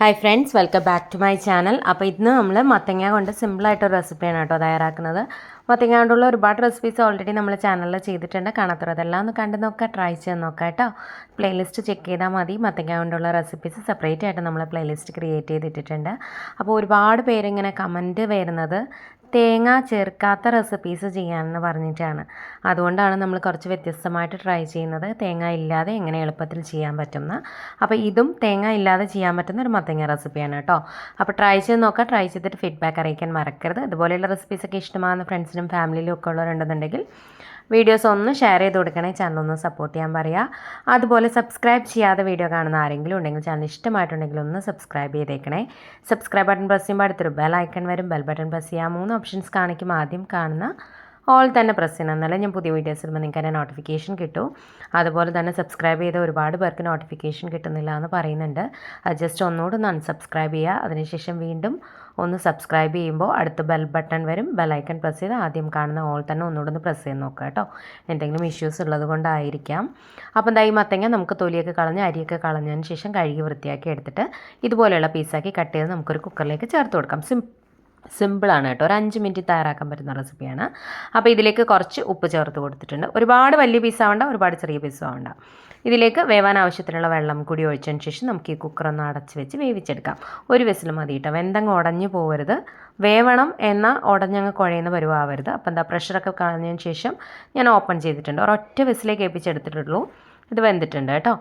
Hi friends welcome back to my channel അപ്പോൾ ഇന്ന് നമ്മൾ മത്തങ്ങ കൊണ്ട് സിമ്പിളായിട്ടൊരു റെസിപ്പിയാണ് കേട്ടോ തയ്യാറാക്കുന്നത്. മത്തങ്ങ കൊണ്ടുള്ള ഒരുപാട് റെസിപ്പീസ് ഓൾറെഡി നമ്മൾ ചാനലിൽ ചെയ്തിട്ടുണ്ട്. കാണാത്തത് അതെല്ലാം ഒന്ന് കണ്ടു നോക്കുക ട്രൈ ചെയ്ത് നോക്കാം കേട്ടോ. പ്ലേലിസ്റ്റ് ചെക്ക് ചെയ്താൽ മതി. മത്തങ്ങ കൊണ്ടുള്ള റെസിപ്പീസ് സെപ്പറേറ്റ് ആയിട്ട് നമ്മൾ പ്ലേലിസ്റ്റ് ക്രിയേറ്റ് ചെയ്തിട്ടുണ്ട് അപ്പോൾ ഒരുപാട് പേരിങ്ങനെ കമന്റ് വരുന്നത് തേങ്ങ ചേർക്കാത്ത റെസിപ്പീസ് ചെയ്യാമെന്ന് പറഞ്ഞിട്ടാണ്. അതുകൊണ്ടാണ് നമ്മൾ കുറച്ച് വ്യത്യസ്തമായിട്ട് ട്രൈ ചെയ്യുന്നത്. തേങ്ങ ഇല്ലാതെ എങ്ങനെ എളുപ്പത്തിൽ ചെയ്യാൻ പറ്റുന്ന. അപ്പോൾ ഇതും തേങ്ങ ഇല്ലാതെ ചെയ്യാൻ പറ്റുന്ന ഒരു മത്തങ്ങ റെസിപ്പിയാണ് കേട്ടോ. അപ്പോൾ ട്രൈ ചെയ്ത് നോക്കാം. ട്രൈ ചെയ്തിട്ട് ഫീഡ്ബാക്ക് അറിയിക്കാൻ മറക്കരുത്. ഇതുപോലെയുള്ള റെസിപ്പീസൊക്കെ ഇഷ്ടമാകുന്ന ഫ്രണ്ട്സിനും ഫാമിലിയിലും ഒക്കെ ഉള്ളവരുണ്ടെന്നുണ്ടെങ്കിൽ വീഡിയോസ് ഒന്ന് ഷെയർ ചെയ്ത് കൊടുക്കണേ. ചാനൽ ഒന്ന് സപ്പോർട്ട് ചെയ്യാൻ പറയുക അതുപോലെ സബ്സ്ക്രൈബ് ചെയ്യാതെ വീഡിയോ കാണുന്ന ആരെങ്കിലും ഉണ്ടെങ്കിൽ ചാനൽ ഇഷ്ടമായിട്ടുണ്ടെങ്കിൽ ഒന്ന് സബ്സ്ക്രൈബ് ചെയ്തേക്കണേ. സബ്സ്ക്രൈബ് ബട്ടൺ പ്രസ് ചെയ്യുമ്പോൾ അടുത്തൊരു ബെൽ ഐക്കൺ വരും. ബെൽ ബട്ടൺ പ്രസ് ചെയ്യുക മൂന്ന് ഓപ്ഷൻസ് കാണിക്കും. ആദ്യം കാണുന്ന ഓൾ തന്നെ പ്രസ് ചെയ്യണം. എന്നാലേ ഞാൻ പുതിയ വീഡിയോസ് വരുമ്പോൾ നിങ്ങൾക്ക് എന്റെ നോട്ടിഫിക്കേഷൻ കിട്ടും. അതുപോലെ തന്നെ സബ്സ്ക്രൈബ് ചെയ്ത ഒരുപാട് പേർക്ക് നോട്ടിഫിക്കേഷൻ കിട്ടുന്നില്ല എന്ന് പറയുന്നുണ്ട്. ജസ്റ്റ് ഒന്നുകൂടെ ഒന്ന് അൺസബ്സ്ക്രൈബ് ചെയ്യുക. അതിനുശേഷം വീണ്ടും ഒന്ന് സബ്സ്ക്രൈബ് ചെയ്യുമ്പോൾ അടുത്ത ബെൽ ബട്ടൺ വരും. ബെലൈക്കൺ പ്രസ് ചെയ്ത് ആദ്യം കാണുന്ന ഓൾ തന്നെ ഒന്നുകൂടെ ഒന്ന് പ്രസ് ചെയ്ത് നോക്കുക കേട്ടോ. എന്തെങ്കിലും ഇഷ്യൂസ് ഉള്ളത് കൊണ്ടായിരിക്കാം. അപ്പോൾ എന്താ മത്തങ്ങ നമുക്ക് തൊലിയൊക്കെ കളഞ്ഞ് അരിയൊക്കെ കളഞ്ഞതിന് ശേഷം കഴുകി വൃത്തിയാക്കി എടുത്തിട്ട് ഇതുപോലെയുള്ള പീസാക്കി കട്ട് ചെയ്ത് നമുക്കൊരു കുക്കറിലേക്ക് ചേർത്ത് കൊടുക്കാം. സിം സിമ്പിളാണ് കേട്ടോ. ഒരു അഞ്ച് മിനിറ്റ് തയ്യാറാക്കാൻ പറ്റുന്ന റെസിപ്പിയാണ് അപ്പോൾ ഇതിലേക്ക് കുറച്ച് ഉപ്പ് ചേർത്ത് കൊടുത്തിട്ടുണ്ട്. ഒരുപാട് വലിയ പീസ് ആവണ്ട ഒരുപാട് ചെറിയ പീസും ആവണ്ട. ഇതിലേക്ക് വേവാൻ ആവശ്യത്തിനുള്ള വെള്ളം കൂടി ഒഴിച്ചതിന് ശേഷം നമുക്ക് ഈ കുക്കർ ഒന്ന് അടച്ച് വെച്ച് വേവിച്ചെടുക്കാം. ഒരു വിസിൽ മതി കേട്ടോ. വെന്തങ്ങ് ഉടഞ്ഞു പോകരുത് വേവണം എന്ന ഉടഞ്ഞങ്ങ് കുഴയുന്ന പരുവാവരുത്. അപ്പോൾ എന്താ പ്രഷറൊക്കെ കളഞ്ഞതിന് ശേഷം ഞാൻ ഓപ്പൺ ചെയ്തിട്ടുണ്ട്. ഒരൊറ്റ വിസിലേക്ക് ഏൽപ്പിച്ചെടുത്തിട്ടുള്ളൂ ഇത് വെന്തിട്ടുണ്ട് കേട്ടോ.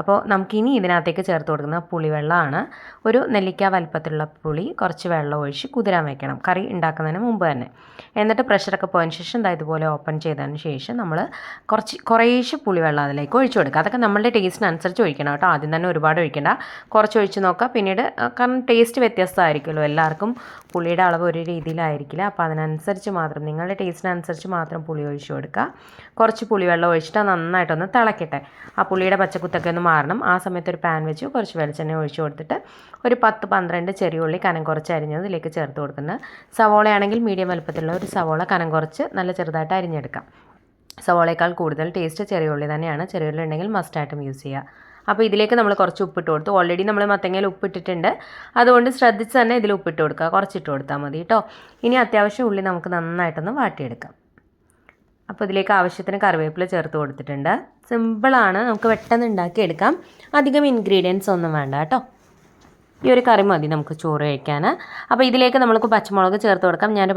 അപ്പോൾ നമുക്കിനി ഇതിനകത്തേക്ക് ചേർത്ത് കൊടുക്കുന്ന പുളിവെള്ളമാണ്. ഒരു നെല്ലിക്ക വലുപ്പത്തിലുള്ള പുളി കുറച്ച് വെള്ളം ഒഴിച്ച് കുതിരാൻ വെക്കണം. കറി ഉണ്ടാക്കുന്നതിന് മുമ്പ് തന്നെ. എന്നിട്ട് പ്രഷറൊക്കെ പോയതിന് ശേഷം ഇതാ ഇതുപോലെ ഓപ്പൺ ചെയ്തതിന് ശേഷം നമ്മൾ കുറച്ച് കുറേശ്ശെ പുളിവെള്ളം അതിലേക്ക് ഒഴിച്ചു കൊടുക്കുക. അതൊക്കെ നമ്മളുടെ ടേസ്റ്റിനനുസരിച്ച് ഒഴിക്കണം കേട്ടോ. ആദ്യം തന്നെ ഒരുപാട് ഒഴിക്കേണ്ട. കുറച്ച് ഒഴിച്ച് നോക്കുക. പിന്നീട് കാരണം ടേസ്റ്റ് വ്യത്യസ്തമായിരിക്കുമല്ലോ. എല്ലാവർക്കും പുളിയുടെ അളവ് ഒരു രീതിയിലായിരിക്കില്ല. അപ്പോൾ അതിനനുസരിച്ച് മാത്രം നിങ്ങളുടെ ടേസ്റ്റിനനുസരിച്ച് മാത്രം പുളി ഒഴിച്ചു കൊടുക്കുക. കുറച്ച് പുളിവെള്ളം ഒഴിച്ചിട്ട് നന്നായിട്ടൊന്ന് തിളക്കട്ടെ. ആ പുളിയുടെ പച്ചക്കുത്തൊക്കെ ഒന്ന് മാറണം. ആ സമയത്ത് ഒരു പാൻ വെച്ച് കുറച്ച് വെളിച്ചെണ്ണ ഒഴിച്ചു കൊടുത്തിട്ട് ഒരു പത്ത് പന്ത്രണ്ട് ചെറിയ ഉള്ളി കനം കുറച്ച് അരിഞ്ഞത് ഇതിലേക്ക് ചേർത്ത് കൊടുക്കുന്നത് സവോളയാണെങ്കിൽ മീഡിയം വലുപ്പത്തിലുള്ള ഒരു സവോള കനം കുറച്ച് നല്ല ചെറുതായിട്ട് അരിഞ്ഞെടുക്കാം. സവോളയേക്കാൾ കൂടുതൽ ടേസ്റ്റ് ചെറിയ ഉള്ളി തന്നെയാണ്. ചെറിയ ഉള്ളി ഉണ്ടെങ്കിൽ മസ്റ്റായിട്ടും യൂസ് ചെയ്യുക അപ്പോൾ ഇതിലേക്ക് നമ്മൾ കുറച്ച് ഉപ്പിട്ട് കൊടുത്തു. ഓൾറെഡി നമ്മൾ മത്തങ്ങയിൽ ഉപ്പിട്ടിട്ടുണ്ട്. അതുകൊണ്ട് ശ്രദ്ധിച്ച് തന്നെ ഇതിൽ ഉപ്പിട്ട് കൊടുക്കുക. കുറച്ചിട്ട് കൊടുത്താൽ മതി കേട്ടോ. ഇനി അത്യാവശ്യം ഉള്ളി നമുക്ക് നന്നായിട്ടൊന്ന് വാട്ടിയെടുക്കാം. അപ്പോൾ ഇതിലേക്ക് ആവശ്യത്തിന് കറിവേപ്പില ചേർത്ത് കൊടുത്തിട്ടുണ്ട്. സിമ്പിളാണ് നമുക്ക് പെട്ടെന്ന് ഉണ്ടാക്കിയെടുക്കാം. അധികം ഇൻഗ്രീഡിയൻസ് ഒന്നും വേണ്ട കേട്ടോ. ഈ ഒരു കറി മതി നമുക്ക് ചോറ് കഴിക്കാൻ അപ്പോൾ ഇതിലേക്ക് നമ്മൾക്ക് പച്ചമുളക് ചേർത്ത് കൊടുക്കാം. ഞാൻ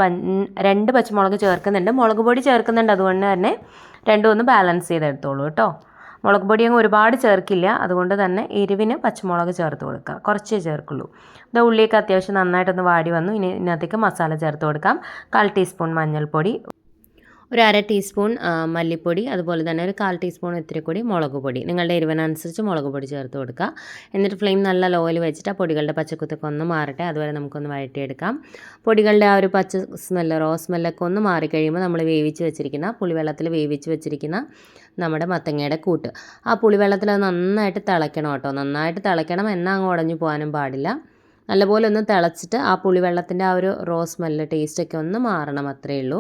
രണ്ട് പച്ചമുളക് ചേർക്കുന്നുണ്ട്. മുളക് പൊടി ചേർക്കുന്നുണ്ട്. അതുകൊണ്ട് തന്നെ രണ്ടും ഒന്ന് ബാലൻസ് ചെയ്തെടുത്തോളൂ കേട്ടോ. മുളക് പൊടി അങ്ങ് ഒരുപാട് ചേർക്കില്ല. അതുകൊണ്ട് തന്നെ എരിവിന് പച്ചമുളക് ചേർത്ത് കൊടുക്കുക കുറച്ചേ ചേർക്കുള്ളൂ. ഇത് ഉള്ളിയൊക്കെ അത്യാവശ്യം നന്നായിട്ടൊന്ന് വാടി വന്നു. ഇനി ഇതിനകത്തേക്ക് മസാല ചേർത്ത് കൊടുക്കാം. കാൽ ടീസ്പൂൺ മഞ്ഞൾപ്പൊടി. ഒരു അര ടീസ്പൂൺ മല്ലിപ്പൊടി അതുപോലെ തന്നെ ഒരു കാൽ ടീസ്പൂൺ ഇത്തിരി കൂടി മുളക് പൊടി. നിങ്ങളുടെ എരിവിനനുസരിച്ച് മുളക് പൊടി ചേർത്ത് കൊടുക്കുക. എന്നിട്ട് ഫ്ലെയിം നല്ല ലോയിൽ വെച്ചിട്ട് ആ പൊടികളുടെ പച്ചക്കുത്തൊക്കെ ഒന്ന് മാറട്ടെ. അതുവരെ നമുക്കൊന്ന് വഴറ്റിയെടുക്കാം. പൊടികളുടെ ആ ഒരു പച്ച സ്മെല്ല് റോ സ്മെല്ലൊക്കെ ഒന്ന് മാറിക്കഴിയുമ്പോൾ നമ്മൾ വേവിച്ച് വെച്ചിരിക്കുന്ന പുളിവെള്ളത്തിൽ വേവിച്ച് വെച്ചിരിക്കുന്ന നമ്മുടെ മത്തങ്ങയുടെ കൂട്ട്. ആ പുളിവെള്ളത്തിൽ അത് നന്നായിട്ട് തിളയ്ക്കണം കേട്ടോ. നന്നായിട്ട് തിളയ്ക്കണം. എന്നാൽ അങ്ങ് ഉടഞ്ഞു പോകാനും പാടില്ല. നല്ലപോലെ ഒന്ന് തിളച്ചിട്ട് ആ പുളിവെള്ളത്തിന്റെ ആ ഒരു റോ സ്മെല്ല് ടേസ്റ്റൊക്കെ ഒന്ന് മാറണം അത്രയേ ഉള്ളൂ.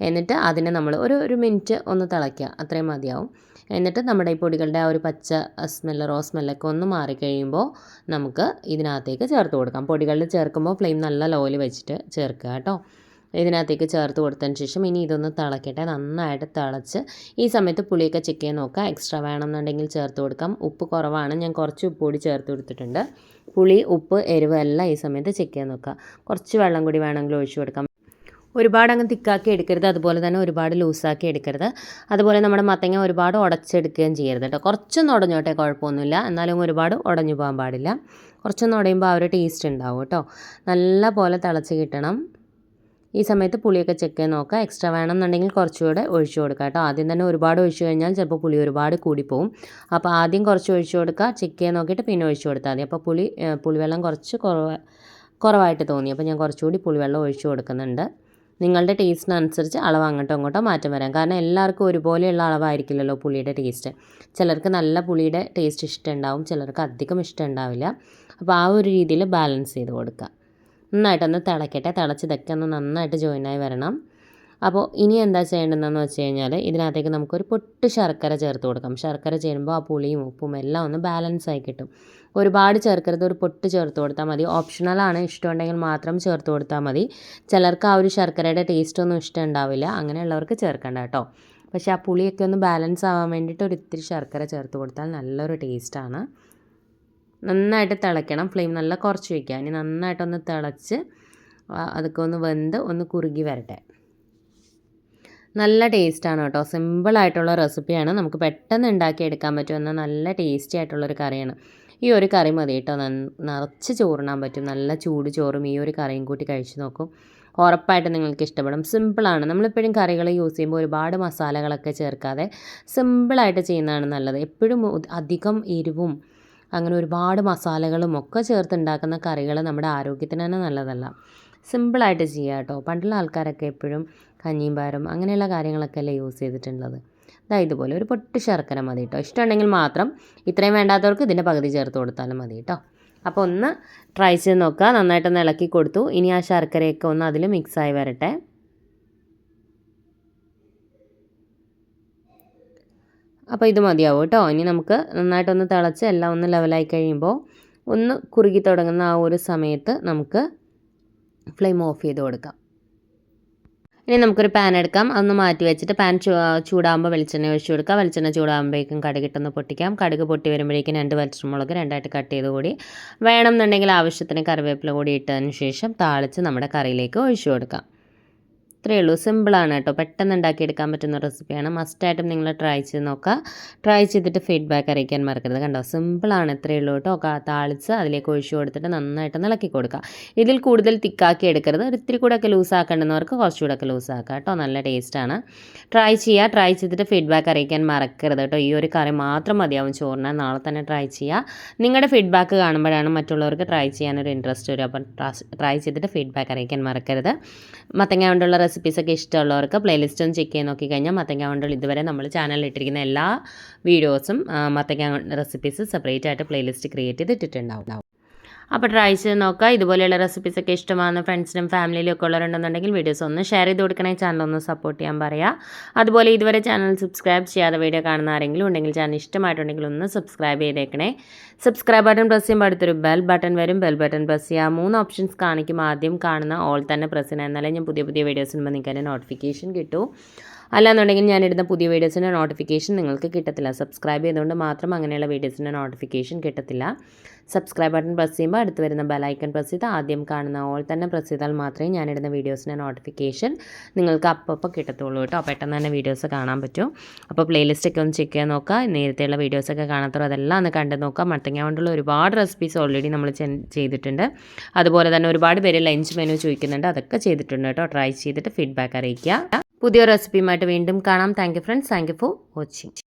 എന്നിട്ട് അതിനെ നമ്മൾ ഒരു ഒരു മിനിറ്റ് ഒന്ന് തിളയ്ക്കുക. അത്രയും മതിയാവും. എന്നിട്ട് നമ്മുടെ ഈ പൊടികളുടെ ആ ഒരു പച്ച സ്മെല്ല് റോ സ്മെല്ലൊക്കെ ഒന്ന് മാറിക്കഴിയുമ്പോൾ നമുക്ക് ഇതിനകത്തേക്ക് ചേർത്ത് കൊടുക്കാം. പൊടികളിൽ ചേർക്കുമ്പോൾ ഫ്ലെയിം നല്ല ലോയിൽ വെച്ചിട്ട് ചേർക്കുക കേട്ടോ. ഇതിനകത്തേക്ക് ചേർത്ത് കൊടുത്തതിന് ശേഷം ഇനി ഇതൊന്ന് തിളക്കട്ടെ. നന്നായിട്ട് തിളച്ച് ഈ സമയത്ത് പുളിയൊക്കെ ചെക്ക് ചെയ്യാൻ നോക്കുക. എക്സ്ട്രാ വേണമെന്നുണ്ടെങ്കിൽ ചേർത്ത് കൊടുക്കാം. ഉപ്പ് കുറവാണ്. ഞാൻ കുറച്ച് ഉപ്പ് കൂടി ചേർത്ത് കൊടുത്തിട്ടുണ്ട്. പുളി ഉപ്പ് എരിവ് എല്ലാം ഈ സമയത്ത് ചെക്ക് ചെയ്യാൻ നോക്കുക. കുറച്ച് വെള്ളം കൂടി വേണമെങ്കിൽ ഒഴിച്ചു കൊടുക്കാം. ഒരുപാട് അങ്ങ് തിക്കാക്കി എടുക്കരുത്. അതുപോലെ തന്നെ ഒരുപാട് ലൂസാക്കി എടുക്കരുത്. അതുപോലെ നമ്മുടെ മത്തങ്ങ ഒരുപാട് ഉടച്ചെടുക്കുകയും ചെയ്യരുത് കേട്ടോ. കുറച്ചൊന്നും ഉടഞ്ഞോട്ടെ കുഴപ്പമൊന്നുമില്ല. എന്നാലും ഒരുപാട് ഉടഞ്ഞു പോകാൻ പാടില്ല. കുറച്ചൊന്നും ഉടയുമ്പോൾ ആ ഒരു ടേസ്റ്റ് ഉണ്ടാവും കേട്ടോ. നല്ല പോലെ തിളച്ച് കിട്ടണം. ഈ സമയത്ത് പുളിയൊക്കെ ചെക്ക് ചെയ്ത് നോക്കുക. എക്സ്ട്രാ വേണമെന്നുണ്ടെങ്കിൽ കുറച്ചുകൂടെ ഒഴിച്ചു കൊടുക്കുക കേട്ടോ. ആദ്യം തന്നെ ഒരുപാട് ഒഴിച്ചു കഴിഞ്ഞാൽ ചിലപ്പോൾ പുളി ഒരുപാട് കൂടിപ്പോവും. അപ്പോൾ ആദ്യം കുറച്ച് ഒഴിച്ചു കൊടുക്കുക. ചെക്ക് ചെയ്ത് നോക്കിയിട്ട് പിന്നെ ഒഴിച്ചു കൊടുത്താൽ മതി. അപ്പോൾ പുളി പുളിവെള്ളം കുറച്ച് കുറവ് കുറവായിട്ട് തോന്നി. അപ്പോൾ ഞാൻ കുറച്ചുകൂടി പുളിവെള്ളം ഒഴിച്ചു കൊടുക്കുന്നുണ്ട്. നിങ്ങളുടെ ടേസ്റ്റിനനുസരിച്ച് അളവ് അങ്ങോട്ടോ ഇങ്ങോട്ടോ മാറ്റം വരാം. കാരണം എല്ലാവർക്കും ഒരുപോലെയുള്ള അളവായിരിക്കില്ലല്ലോ പുളിയുടെ ടേസ്റ്റ് ചിലർക്ക് നല്ല പുളിയുടെ ടേസ്റ്റ് ഇഷ്ടമുണ്ടാവും ചിലർക്ക് അധികം ഇഷ്ടമുണ്ടാവില്ല അപ്പോൾ ആ ഒരു രീതിയിൽ ബാലൻസ് ചെയ്ത് കൊടുക്കുക. നന്നായിട്ടൊന്ന് തിളക്കട്ടെ. തിളച്ച് ഇതൊക്കെ ഒന്ന് നന്നായിട്ട് ജോയിനായി വരണം. അപ്പോൾ ഇനി എന്താ ചെയ്യേണ്ടതെന്ന് വെച്ച് കഴിഞ്ഞാൽ ഇതിനകത്തേക്ക് നമുക്കൊരു പൊട്ട് ശർക്കര ചേർത്ത് കൊടുക്കാം. ശർക്കര ചേരുമ്പോൾ ആ പുളിയും ഉപ്പും എല്ലാം ഒന്ന് ബാലൻസ് ആയി കിട്ടും. ഒരുപാട് ചേർക്കരുത്. ഒരു പൊട്ട് ചേർത്ത് കൊടുത്താൽ മതി. ഓപ്ഷണലാണ് ഇഷ്ടമുണ്ടെങ്കിൽ മാത്രം ചേർത്ത് കൊടുത്താൽ മതി. ചിലർക്ക് ആ ഒരു ശർക്കരയുടെ ടേസ്റ്റ് ഒന്നും ഇഷ്ടം ഉണ്ടാവില്ല. അങ്ങനെയുള്ളവർക്ക് ചേർക്കണ്ട കേട്ടോ. പക്ഷേ ആ പുളിയൊക്കെ ഒന്ന് ബാലൻസ് ആവാൻ വേണ്ടിയിട്ട് ഒരു ഇത്തിരി ശർക്കര ചേർത്ത് കൊടുത്താൽ നല്ലൊരു ടേസ്റ്റാണ് നന്നായിട്ട് തിളയ്ക്കണം. ഫ്ലെയിം നല്ല കുറച്ച് വയ്ക്കുക ഇനി നന്നായിട്ടൊന്ന് തിളച്ച് അതൊക്കെ ഒന്ന് വെന്ത് ഒന്ന് കുറുകി വരട്ടെ. നല്ല ടേസ്റ്റാണ് കേട്ടോ. സിമ്പിളായിട്ടുള്ള റെസിപ്പിയാണ് നമുക്ക് പെട്ടെന്ന് ഉണ്ടാക്കിയെടുക്കാൻ പറ്റുമെന്ന നല്ല ടേസ്റ്റി ആയിട്ടുള്ളൊരു കറിയാണ്. ഈ ഒരു കറി മതി കേട്ടോ. നിറച്ച് ചോറിനാൻ പറ്റും. നല്ല ചൂട് ചോറും ഈ ഒരു കറിയും കൂട്ടി കഴിച്ച് നോക്കും. ഉറപ്പായിട്ട് നിങ്ങൾക്ക് ഇഷ്ടപ്പെടും. സിമ്പിളാണ് നമ്മളിപ്പോഴും കറികൾ യൂസ് ചെയ്യുമ്പോൾ ഒരുപാട് മസാലകളൊക്കെ ചേർക്കാതെ സിമ്പിളായിട്ട് ചെയ്യുന്നതാണ് നല്ലത്. എപ്പോഴും അധികം എരിവും അങ്ങനെ ഒരുപാട് മസാലകളും ഒക്കെ ചേർത്തുണ്ടാക്കുന്ന കറികൾ നമ്മുടെ ആരോഗ്യത്തിന് തന്നെ നല്ലതല്ല. സിമ്പിളായിട്ട് ചെയ്യുക കേട്ടോ. പണ്ടുള്ള ആൾക്കാരൊക്കെ എപ്പോഴും കഞ്ഞിയും പയറും അങ്ങനെയുള്ള കാര്യങ്ങളൊക്കെ അല്ലേ യൂസ് ചെയ്തിട്ടുള്ളത്. ഇതാ ഇതുപോലെ ഒരു പൊട്ട് ശർക്കര മതി കേട്ടോ. ഇഷ്ടമുണ്ടെങ്കിൽ മാത്രം ഇത്രയും വേണ്ടാത്തവർക്ക് ഇതിന്റെ പകുതി ചേർത്ത് കൊടുത്താലും മതി കേട്ടോ. അപ്പോൾ ഒന്ന് ട്രൈ ചെയ്ത് നോക്കുക. നന്നായിട്ടൊന്ന് ഇളക്കി കൊടുത്തു. ഇനി ആ ശർക്കരയൊക്കെ ഒന്ന് അതിൽ മിക്സായി വരട്ടെ. അപ്പോൾ ഇത് മതിയാവും കേട്ടോ. ഇനി നമുക്ക് നന്നായിട്ടൊന്ന് തിളച്ച് എല്ലാം ഒന്ന് ലെവലായി കഴിയുമ്പോൾ ഒന്ന് കുറുകി തുടങ്ങുന്ന ആ ഒരു സമയത്ത് നമുക്ക് ഫ്ലെയിം ഓഫ് ചെയ്ത് കൊടുക്കാം. ഇനി നമുക്കൊരു പാൻ എടുക്കാം. അതൊന്ന് മാറ്റി വെച്ചിട്ട് പാൻ ചൂടാകുമ്പോൾ വെളിച്ചെണ്ണ ഒഴിച്ച് കൊടുക്കുക വെളിച്ചെണ്ണ ചൂടാകുമ്പോഴേക്കും കടുകിട്ടൊന്ന് പൊട്ടിക്കാം. കടുക് പൊട്ടി വരുമ്പോഴേക്കും രണ്ട് പച്ചമുളക് രണ്ടായിട്ട് കട്ട് ചെയ്ത് കൂടി വേണമെന്നുണ്ടെങ്കിൽ ആവശ്യത്തിന് കറിവേപ്പില കൂടി ഇട്ടതിന് ശേഷം താളിച്ച് നമ്മുടെ കറിയിലേക്ക് ഒഴിച്ചു കൊടുക്കാം. ഇത്രയേ ഉള്ളൂ. സിമ്പിളാണ് കേട്ടോ. പെട്ടെന്ന് ഉണ്ടാക്കിയെടുക്കാൻ പറ്റുന്ന റെസിപ്പിയാണ് മസ്റ്റായിട്ടും നിങ്ങൾ ട്രൈ ചെയ്ത് നോക്കുക. ട്രൈ ചെയ്തിട്ട് ഫീഡ്ബാക്ക് അറിയിക്കാൻ മറക്കരുത് കണ്ടോ? സിമ്പിളാണ് ഇത്രയേ ഉള്ളൂ കേട്ടോ. താളിച്ച് അതിലേക്ക് ഒഴിച്ചു കൊടുത്തിട്ട് നന്നായിട്ട് ഇളക്കി കൊടുക്കുക. ഇതിൽ കൂടുതൽ തിക്കാക്കി എടുക്കരുത്. ഒരിത്തിരി കൂടെ ഒക്കെ ലൂസ് ആക്കേണ്ടുന്നവർക്ക് കുറച്ചുകൂടെ ഒക്കെ ലൂസ് ആക്കുക കേട്ടോ. നല്ല ടേസ്റ്റാണ് ട്രൈ ചെയ്യുക. ട്രൈ ചെയ്തിട്ട് ഫീഡ്ബാക്ക് അറിയിക്കാൻ മറക്കരുത് കേട്ടോ. ഈ ഒരു കറി മാത്രം മതിയാവും ചോറിന്. നാളെ തന്നെ ട്രൈ ചെയ്യുക. നിങ്ങളുടെ ഫീഡ്ബാക്ക് കാണുമ്പോഴാണ് മറ്റുള്ളവർക്ക് ട്രൈ ചെയ്യാനൊരു ഇൻട്രസ്റ്റ് വരും അപ്പം ട്രൈ ചെയ്തിട്ട് ഫീഡ്ബാക്ക് അറിയിക്കാൻ മറക്കരുത്. മത്തങ്ങ കൊണ്ടുള്ള റെസിപ്പീസൊക്കെ ഇഷ്ടമുള്ളവർക്ക് പ്ലേലിസ്റ്റ് ഒന്ന് ചെക്ക് ചെയ്ത് നോക്കിക്കഴിഞ്ഞാൽ മത്തങ്ങ കൊണ്ടുള്ള ഇതുവരെ നമ്മൾ ചാനലിൽ ഇട്ടിരിക്കുന്ന എല്ലാ വീഡിയോസും മത്തങ്ങ റെസിപ്പീസ് സെപ്പറേറ്റ് ആയിട്ട് പ്ലേലിസ്റ്റ് ക്രിയേറ്റ് ചെയ്തിട്ടുണ്ടാവും അപ്പോൾ ട്രൈ ചെയ്ത് നോക്കുക. ഇതുപോലെയുള്ള റെസിപ്പീസ് ഒക്കെ ഇഷ്ടമാകുന്ന ഫ്രണ്ട്സിനും ഫാമിലിയിലും ഒക്കെ ഉള്ളവരുണ്ടെന്നുണ്ടെങ്കിൽ വീഡിയോസ് ഒന്ന് ഷെയർ ചെയ്ത് കൊടുക്കണേ. ചാനൽ ഒന്ന് സപ്പോർട്ട് ചെയ്യാൻ പറയാം. അതുപോലെ ഇതുവരെ ചാനൽ സബ്സ്ക്രൈബ് ചെയ്യാതെ വീഡിയോ കാണുന്ന ആരെങ്കിലും ഉണ്ടെങ്കിൽ ചാനൽ ഇഷ്ടമായിട്ടുണ്ടെങ്കിൽ ഒന്ന് സബ്സ്ക്രൈബ് ചെയ്തേക്കണേ. സബ്സ്ക്രൈബ് ബട്ടൺ പ്രസ് ചെയ്യുമ്പോൾ അടുത്തൊരു ബെൽ ബട്ടൺ വരും. ബെൽ ബട്ടൺ പ്രസ് ചെയ്യുക മൂന്ന് ഓപ്ഷൻസ് കാണിക്കും. ആദ്യം കാണുന്ന ഓൾ തന്നെ പ്രസ് ചെയ്യണം. എന്നാലേ ഞാൻ പുതിയ പുതിയ വീഡിയോസ് ഇടുമ്പോൾ നിങ്ങൾക്ക് അതിന്റെ നോട്ടിഫിക്കേഷൻ കിട്ടും. അല്ലാന്നുണ്ടെങ്കിൽ ഇടുന്ന പുതിയ വീഡിയോസിന്റെ നോട്ടിഫിക്കേഷൻ നിങ്ങൾക്ക് കിട്ടത്തില്ല. സബ്സ്ക്രൈബ് ചെയ്തുകൊണ്ട് മാത്രം അങ്ങനെയുള്ള വീഡിയോസിന്റെ നോട്ടിഫിക്കേഷൻ കിട്ടത്തില്ല. സബ്സ്ക്രൈബ് ബട്ടൺ പ്രസ് ചെയ്യുമ്പോൾ അടുത്ത് വരുന്ന ബെലൈക്കൺ പ്രസ് ചെയ്ത് ആദ്യം കാണുന്ന ഓൾ തന്നെ പ്രസ് ചെയ്താൽ മാത്രമേ ഞാൻ ഇടുന്ന വീഡിയോസിന്റെ നോട്ടിഫിക്കേഷൻ നിങ്ങൾക്ക് അപ്പോൾ കിട്ടത്തുള്ളൂ കേട്ടോ. പെട്ടെന്ന് തന്നെ വീഡിയോസ് കാണാൻ പറ്റും. അപ്പോൾ പ്ലേലിസ്റ്റൊക്കെ ഒന്ന് ചെക്ക് ചെയ്യാൻ നോക്കുക. നേരത്തെയുള്ള വീഡിയോസൊക്കെ കാണാത്തോ അതെല്ലാം ഒന്ന് കണ്ട് നോക്കുക. മത്തങ്ങ കൊണ്ടുള്ള ഒരുപാട് റെസിപ്പീസ് ഓൾറെഡി നമ്മൾ ചെയ്തിട്ടുണ്ട്. അതുപോലെ തന്നെ ഒരുപാട് പേര് ലഞ്ച് മെനു ചോദിക്കുന്നുണ്ട്. അതൊക്കെ ചെയ്തിട്ടുണ്ട് കേട്ടോ. ട്രൈ ചെയ്തിട്ട് ഫീഡ്ബാക്ക് അറിയിക്കുക. പുതിയ റെസിപ്പിയുമായിട്ട് വീണ്ടും കാണാം. Thank you friends thank you for watching